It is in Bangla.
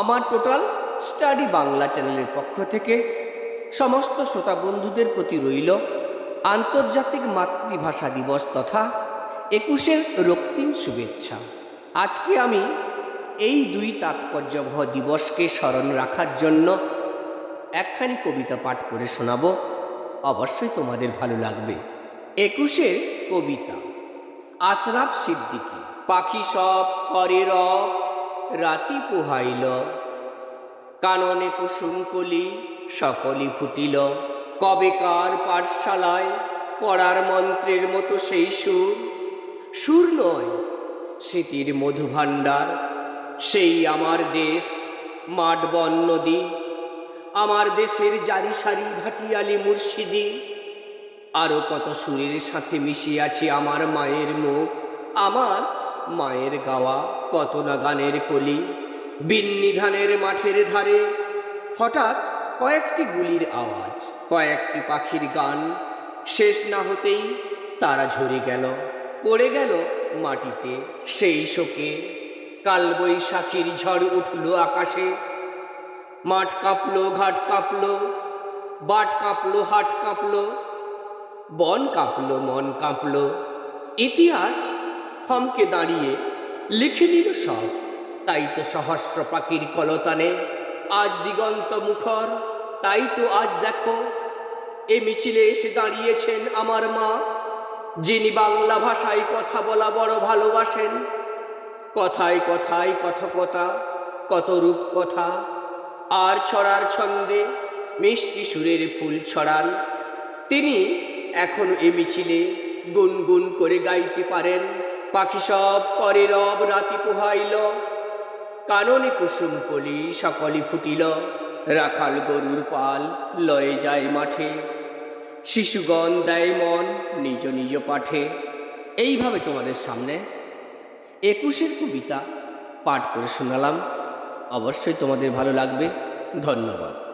আমার টোটাল স্টাডি বাংলা চ্যানেলের পক্ষ থেকে সমস্ত শ্রোতা বন্ধুদের প্রতি রইল আন্তর্জাতিক মাতৃভাষা দিবস তথা একুশের রক্তিম শুভেচ্ছা। আজকে আমি এই দুই তাৎপর্যবহ দিবসকে স্মরণ রাখার জন্য একখানি কবিতা পাঠ করে শোনাবো। অবশ্যই তোমাদের ভালো লাগবে। একুশের কবিতা, আশরাফ সিদ্দিকী, পাখি সব করে রব রাতি পোহাইল। কাননে কুসুম কলি সকলি ফুটিল। কবেকার পাঠশালায় পড়ার মন্ত্রের মতো সেই সুর। সুর নয়, স্মৃতির মধুভাণ্ডার। সেই আমার দেশ মাঠ বন নদী। আমার দেশের জারি সারি ভাটিয়ালি মুর্শিদি। আরও কত সুরের সাথে মিশিয়ে আছে আমার মায়ের মুখ। আমার মায়ের গাওয়া কত না গানের কলি। বিন্নি ধানের মাঠের ধারে হঠাৎ কয়েকটি গুলির আওয়াজ, কয়েকটি পাখির গান। শেষ না হতেই তারা ঝরে গেল, পড়ে গেল মাটিতে সেই শোকে। কালবৈশাখীর ঝড় উঠল আকাশে, মাঠ কাঁপলো, ঘাট কাঁপলো, বাট কাঁপলো, হাট কাঁপলো, বন কাঁপলো, মন কাঁপলো। ইতিহাস থমকে দাঁড়িয়ে লিখে নিল সব। তাই তো সহস্র পাখির কলতানে আজ দিগন্ত মুখর, তাই তো আজ দেখো, এ মিছিলে এসে দাঁড়িয়েছেন আমার মা, যিনি বাংলা ভাষায় কথা বলা বড় ভালোবাসেন। কথায় কথায় কথকতা, কত রূপ কথা, আর ছড়ার ছন্দে মিষ্টি সুরের ফুল ছড়ান। তিনি এখনও এ মিছিলে গুনগুন করে গাইতে পারেন। পাখি সব করে রব রাতি পোহাইল। কাননে কুসুম কলি সকলি ফুটিল। রাখাল গরুর পাল লয়ে যায় মাঠে। শিশুগণ দেয় মন নিজ নিজ পাঠে। এইভাবে তোমাদের সামনে একুশের কবিতা পাঠ করে শোনালাম। অবশ্যই তোমাদের ভালো লাগবে। ধন্যবাদ।